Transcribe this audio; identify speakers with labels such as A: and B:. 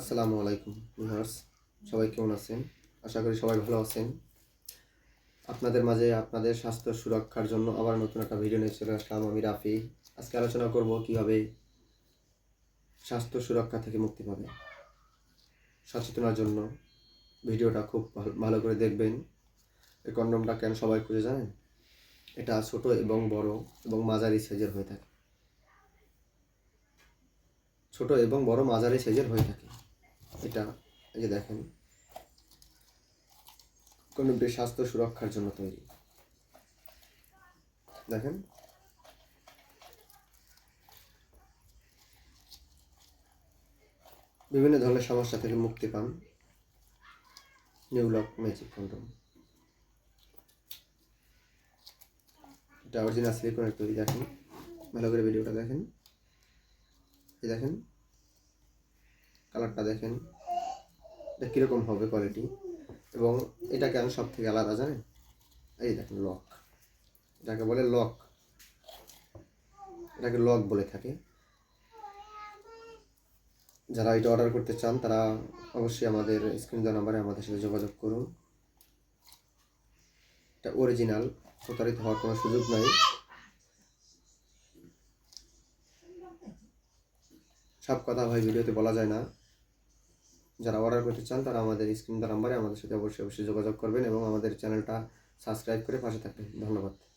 A: আসসালামু আলাইকুম ভিউয়ার্স সবাই কেমন আছেন? আশা করি সবাই ভালো আছেন। আপনাদের মাঝে আপনাদের স্বাস্থ্য সুরক্ষার জন্য আবার নতুন একটা ভিডিও নিয়ে চলে আসলাম আমি রাফি। আজকে আলোচনা করব কীভাবে স্বাস্থ্য সুরক্ষা থেকে মুক্তি পাবে। সচেতনার জন্য ভিডিওটা খুব ভালো- ভালো করে দেখবেন। এই কন্ডমটা কেন সবাই খুঁজে জানেন? এটা ছোট এবং বড় এবং মাঝারি সাইজের হয়ে থাকে। ছোট এবং বড় মাঝারি সাইজের হয়ে থাকে। এটা, এই যে দেখেন কন্ডমটি স্বাস্থ্য সুরক্ষার জন্য তৈরি। দেখেন, বিভিন্ন ধরনের সমস্যা থেকে মুক্তি পান নিউলক ম্যাজিক কন্ডম। এটা অরিজিনাল সিলিকনের তৈরি, দেখেন। ভালো করে ভিডিওটা দেখেন। দেখেন কালারটা দেখেন। এটা কীরকম হবে কোয়ালিটি এবং এটা কেন সব থেকে আলাদা, জানেন? এই দেখেন লক এটাকে বলে লক এটাকে লক বলে থাকে। যারা এটা অর্ডার করতে চান, তারা অবশ্যই আমাদের স্ক্রিন দেওয়া নাম্বারে আমাদের সাথে যোগাযোগ করুন। এটা অরিজিনাল প্রতারিত হওয়ার কোনো সুযোগ নাই। সব কথা ভাই, ভিডিওতে বলা যায় না। যারা অর্ডার করতে চান, তারা আমাদের স্ক্রিন নাম্বারে আমাদের সাথে অবশ্যই অবশ্যই যোগাযোগ করবেন এবং আমাদের চ্যানেলটা সাবস্ক্রাইব করে পাশে থাকবেন। ধন্যবাদ।